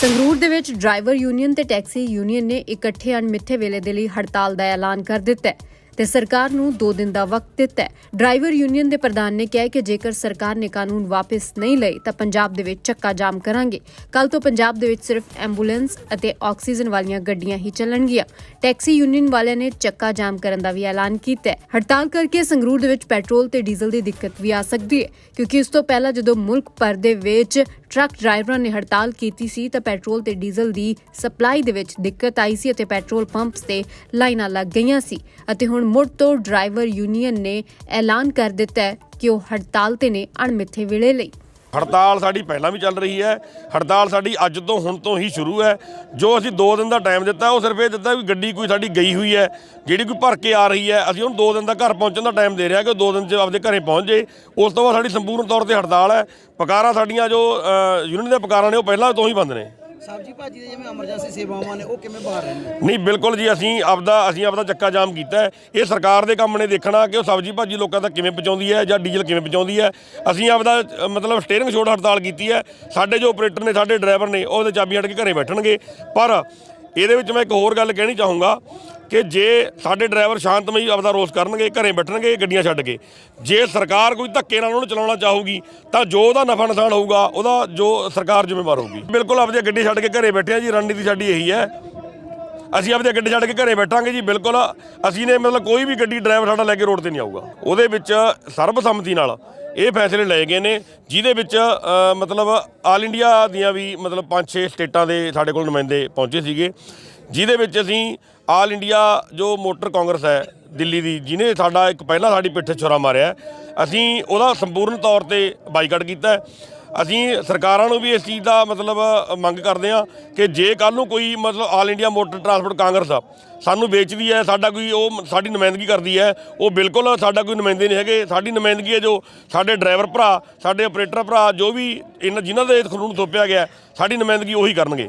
ਸੰਗਰੂਰ ਦੇ ਵਿੱਚ driver union ਤੇ ਟੈਕਸੀ ਯੂਨੀਅਨ ਨੇ ਇਕੱਠੇ ਅਣਮਿੱਥੇ ਵੇਲੇ ਦੇ ਲਈ ਹੜਤਾਲ ਦਾ ਐਲਾਨ ਕਰ ਦਿੱਤਾ ਹੈ। ਤੇ ਸਰਕਾਰ ਨੂੰ 2 ਦਿਨ ਦਾ ਵਕਤ ਦਿੱਤਾ ਹੈ। ਡਰਾਈਵਰ ਯੂਨੀਅਨ ਦੇ ਪ੍ਰਧਾਨ ਨੇ ਕਿਹਾ ਕਿ ਜੇਕਰ ਸਰਕਾਰ ਨੇ ਕਾਨੂੰਨ ਵਾਪਸ ਨਹੀਂ ਲਏ, ਤਾਂ ਪੰਜਾਬ ਦੇ ਵਿੱਚ ਚੱਕਾ ਜਾਮ ਕਰਾਂਗੇ। ਕੱਲ ਤੋਂ ਪੰਜਾਬ ਦੇ ਵਿੱਚ ਸਿਰਫ ਐਂਬੂਲੈਂਸ ਅਤੇ ਆਕਸੀਜਨ ਵਾਲੀਆਂ ਗੱਡੀਆਂ ਹੀ ਚੱਲਣਗੀਆਂ। ਟੈਕਸੀ ਯੂਨੀਅਨ ਵਾਲਿਆਂ ਨੇ ਚੱਕਾ ਜਾਮ ਕਰਨ ਦਾ ਵੀ ਐਲਾਨ ਕੀਤਾ ਹੈ। ਹੜਤਾਲ ਕਰਕੇ ਸੰਗਰੂਰ ਦੇ ਵਿੱਚ ਪੈਟਰੋਲ ਤੇ ਡੀਜ਼ਲ ਦੀ ਦਿੱਕਤ ਵੀ ਆ ਸਕਦੀ ਹੈ, ਕਿਉਂਕਿ ਇਸ ਤੋਂ ਪਹਿਲਾਂ ਜਦੋਂ ਮੁਲਕ ਭਰ ਦੇ ਵਿੱਚ ਟਰੱਕ ਡਰਾਈਵਰਾਂ ਨੇ ਹੜਤਾਲ ਕੀਤੀ ਸੀ, ਤਾਂ ਪੈਟਰੋਲ ਤੇ ਡੀਜ਼ਲ ਦੀ ਸਪਲਾਈ ਦੇ ਵਿੱਚ ਦਿੱਕਤ ਆਈ ਸੀ ਅਤੇ ਪੈਟਰੋਲ ਪੰਪਸ ਤੇ ਲਾਈਨਾਂ ਲੱਗ ਗਈਆਂ ਸੀ। ਅਤੇ ਹੁਣ ਮੁੜ ਤੋਂ ਡਰਾਈਵਰ ਯੂਨੀਅਨ ਨੇ ਐਲਾਨ ਕਰ ਦਿੱਤਾ ਹੈ ਕਿ ਉਹ ਹੜਤਾਲ ਤੇ ਨੇ ਅਣਮਿੱਥੇ ਵੇਲੇ ਲਈ। ਹੜਤਾਲ ਸਾਡੀ ਪਹਿਲਾਂ ਵੀ ਚੱਲ ਰਹੀ ਹੈ। ਹੜਤਾਲ ਸਾਡੀ ਅੱਜ ਤੋਂ ਹੁਣ ਤੋਂ ਹੀ ਸ਼ੁਰੂ ਹੈ। ਜੋ ਅਸੀਂ 2 ਦਿਨ ਦਾ ਟਾਈਮ ਦਿੱਤਾ, ਉਹ ਸਿਰਫ ਇਹ ਦਿੱਤਾ ਵੀ ਗੱਡੀ ਕੋਈ ਸਾਡੀ ਗਈ ਹੋਈ ਹੈ। ਜਿਹੜੀ ਕੋਈ ਭਰ ਕੇ ਆ ਰਹੀ ਹੈ, ਅਸੀਂ ਉਹਨੂੰ 2 ਦਿਨ ਦਾ ਘਰ ਪਹੁੰਚਣ ਦਾ ਟਾਈਮ ਦੇ ਰਿਹਾ ਕਿ 2 ਦਿਨ 'ਚ ਆਪਦੇ ਘਰੇ ਪਹੁੰਚ ਜੇ। ਉਸ ਤੋਂ ਬਾਅਦ ਸਾਡੀ ਸੰਪੂਰਨ ਤੌਰ ਤੇ ਹੜਤਾਲ ਹੈ। ਪਕਾਰਾਂ ਸਾਡੀਆਂ ਜੋ ਯੂਨੀਅਨ ਦੇ ਪਕਾਰਾਂ ਨੇ, ਉਹ ਪਹਿਲਾਂ ਤੋਂ ਹੀ ਬੰਦ ਨੇ। ਸਬਜੀ ਭਾਜੀ ਦੇ ਜਿਵੇਂ ਐਮਰਜੈਂਸੀ ਸੇਵਾਵਾਂ ਨੇ ਉਹ ਕਿਵੇਂ ਬਾਹਰ ਰਹੇ ਨਹੀਂ ਬਿਲਕੁਲ ਜੀ ਅਸੀਂ ਆਪਦਾ ਅਸੀਂ ਆਪਦਾ ਚੱਕਾ ਜਾਮ ਕੀਤਾ ਹੈ। ਇਹ ਸਰਕਾਰ ਦੇ ਕੰਮ ਨੇ ਦੇਖਣਾ ਕਿ ਉਹ ਸਬਜ਼ੀ ਭਾਜੀ ਲੋਕਾਂ ਤੱਕ ਕਿਵੇਂ ਪਹੁੰਚਾਉਂਦੀ ਹੈ ਜਾਂ ਡੀਜ਼ਲ ਕਿਵੇਂ ਪਹੁੰਚਾਉਂਦੀ ਹੈ। ਅਸੀਂ ਆਪਦਾ ਅ, ਮਤਲਬ ਸਟੀਅਰਿੰਗ ਛੋੜ ਹੜਤਾਲ ਕੀਤੀ ਹੈ। ਸਾਡੇ ਜੋ ਆਪਰੇਟਰ ਨੇ ਸਾਡੇ ਡਰਾਈਵਰ ਨੇ ਉਹਦੇ ਚਾਬੀ ਅੜ ਕੇ ਘਰੇ ਬੈਠਣਗੇ। ਪਰ ਇਹਦੇ ਵਿੱਚ ਮੈਂ ਇੱਕ ਹੋਰ ਗੱਲ ਕਹਿਣੀ ਚਾਹੂੰਗਾ ਕਿ ਜੇ ਸਾਡੇ ਡਰਾਈਵਰ ਸ਼ਾਂਤਮਈ ਆਪਦਾ ਰੋਸ ਕਰਨਗੇ, ਘਰੇ ਬੈਠਣਗੇ, ਗੱਡੀਆਂ ਛੱਡ ਕੇ। ਜੇ ਸਰਕਾਰ ਕੋਈ ਧੱਕੇ ਨਾਲ ਉਹਨੂੰ ਚਲਾਉਣਾ ਚਾਹੂਗੀ, ਤਾਂ ਜੋ ਉਹਦਾ ਨਫਾ ਨੁਕਸਾਨ ਹੋਊਗਾ, ਉਹਦਾ ਜੋ ਸਰਕਾਰ ਜ਼ਿੰਮੇਵਾਰ ਹੋਊਗੀ। ਬਿਲਕੁਲ ਆਪਦੀ ਗੱਡੀ ਛੱਡ ਕੇ ਘਰੇ ਬੈਠੇ ਆ ਜੀ, ਰਣਨੀਤੀ ਸਾਡੀ ਇਹੀ ਹੈ। ਅਸੀਂ ਆਪਣੀ ਗੱਡੀ ਛੱਡ ਕੇ ਘਰੇ ਬੈਠਾਂਗੇ ਜੀ, ਬਿਲਕੁਲ ਅਸੀਂ ਨੇ ਮਤਲਬ ਕੋਈ ਵੀ ਗੱਡੀ ਡਰਾਈਵਰ ਸਾਡਾ ਲੈ ਕੇ ਰੋਡ ਤੇ ਨਹੀਂ ਆਊਗਾ। ਉਹਦੇ ਵਿੱਚ ਸਰਬਸੰਮਤੀ ਨਾਲ ਇਹ ਫੈਸਲੇ ਲਏ ਗਏ ਨੇ, ਜਿਹਦੇ ਵਿੱਚ ਮਤਲਬ ਆਲ ਇੰਡੀਆ ਦੀਆਂ ਵੀ ਮਤਲਬ ਪੰਜ ਛੇ ਸਟੇਟਾਂ ਦੇ ਸਾਡੇ ਕੋਲ ਨੁਮਾਇੰਦੇ ਪਹੁੰਚੇ ਸੀਗੇ। ਜਿਹਦੇ ਵਿੱਚ ਅਸੀਂ ਆਲ ਇੰਡੀਆ ਜੋ ਮੋਟਰ ਕਾਂਗਰਸ ਹੈ, ਦਿੱਲੀ ਦੀ, ਜਿਹਨੇ ਸਾਡਾ ਇੱਕ ਪਹਿਲਾਂ ਸਾਡੀ ਪਿੱਠ ਛੁਰਾ ਮਾਰਿਆ ਅਸੀਂ ਉਹਦਾ ਸੰਪੂਰਨ ਤੌਰ ਤੇ ਬਾਈਕਾਟ ਕੀਤਾ ਅਸੀਂ ਸਰਕਾਰਾਂ ਨੂੰ ਵੀ ਇਸ ਚੀਜ਼ ਦਾ ਮਤਲਬ ਮੰਗ ਕਰਦੇ ਆ ਕਿ ਜੇ ਕੱਲ ਨੂੰ ਕੋਈ ਮਤਲਬ all India motor transport congress ਆ, ਸਾਨੂੰ ਵੇਚਦੀ ਹੈ, ਸਾਡਾ ਕੋਈ ਉਹ ਸਾਡੀ ਨੁਮਾਇੰਦਗੀ ਕਰਦੀ ਹੈ, ਉਹ ਬਿਲਕੁਲ ਸਾਡਾ ਕੋਈ ਨੁਮਾਇੰਦੇ ਨਹੀਂ ਹੈਗੇ। ਸਾਡੀ ਨੁਮਾਇੰਦਗੀ ਹੈ ਜੋ ਸਾਡੇ ਡਰਾਈਵਰ ਭਰਾ, ਸਾਡੇ ਆਪਰੇਟਰ ਭਰਾ, ਜੋ ਵੀ ਇਹਨਾਂ, ਜਿਨ੍ਹਾਂ ਦੇ ਕਾਨੂੰਨ ਥੋਪਿਆ ਗਿਆ, ਸਾਡੀ ਨੁਮਾਇੰਦਗੀ ਉਹੀ ਕਰਨਗੇ।